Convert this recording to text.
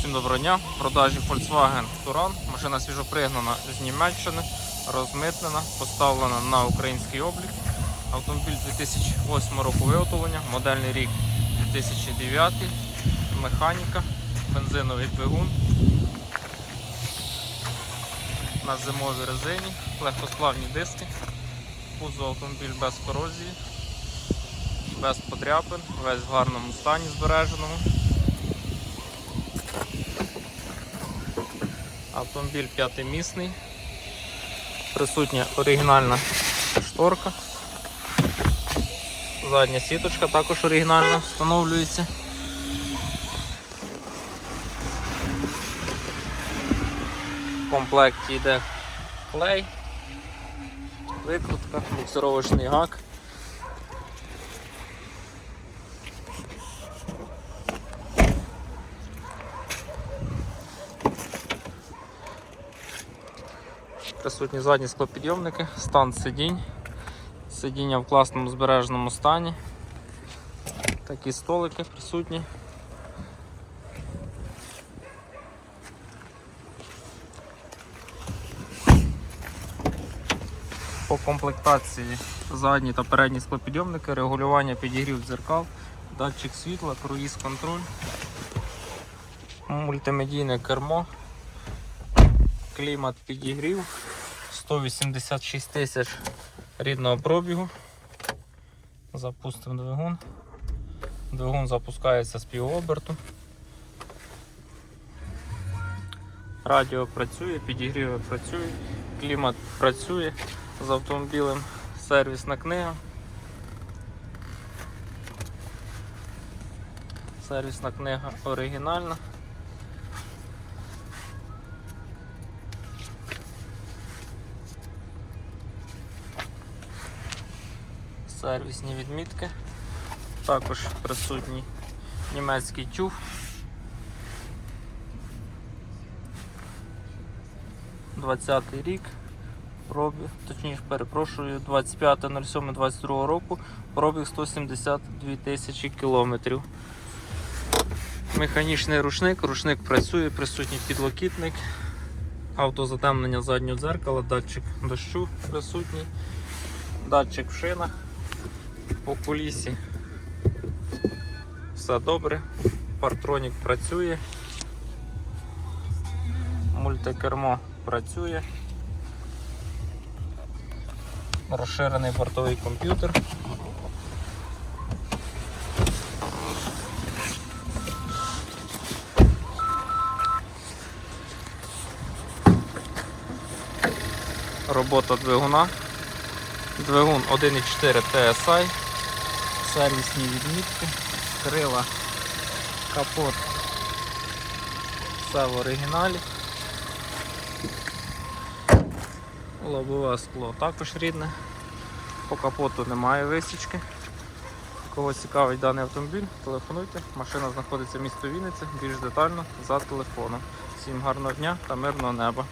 Всім доброго дня. В продажі Volkswagen Touran. Машина свіжопригнана з Німеччини, розмитнена, поставлена на український облік. Автомобіль 2008 року виготовлення, модельний рік 2009, механіка, бензиновий двигун. На зимовій резині, легкосплавні диски, кузов автомобіль без корозії, без подряпин, весь в гарному стані збереженому. Автомобіль п'ятимісний. Присутня оригінальна шторка. Задня сіточка також оригінальна встановлюється. В комплекті йде клей, викрутка, буксировочний гак. Присутні задні склопідйомники, стан сидінь, сидіння в класному збереженому стані. Такі столики присутні. По комплектації задні та передні склопідйомники, регулювання підігрів дзеркал, датчик світла, круїз контроль, мультимедійне кермо, клімат підігрів, 186 тисяч рідного пробігу. Запустимо двигун. Двигун запускається з півоберту. Радіо працює, підігріви працюють, клімат працює з автомобілем, сервісна книга. Сервісна книга оригінальна. Сервісні відмітки. Також присутній німецький тюф. Двадцятий рік. Пробіг, точніше перепрошую, 25.07.22 року, пробіг 172 тисячі кілометрів. Механічний рушник, рушник працює, присутній підлокітник, автозатемнення заднього дзеркала, датчик дощу присутній, датчик в шинах по кулісі. Все добре, партронік працює, мультикермо працює, розширений бортовий комп'ютер. Робота двигуна. Двигун 1.4 TSI, сервісні відмітки, крила, капот. Все в оригіналі. Лобове скло також рідне. По капоту немає висічки. Кого цікавить даний автомобіль, телефонуйте. Машина знаходиться в місті Вінниця, більш детально за телефоном. Всім гарного дня та мирного неба.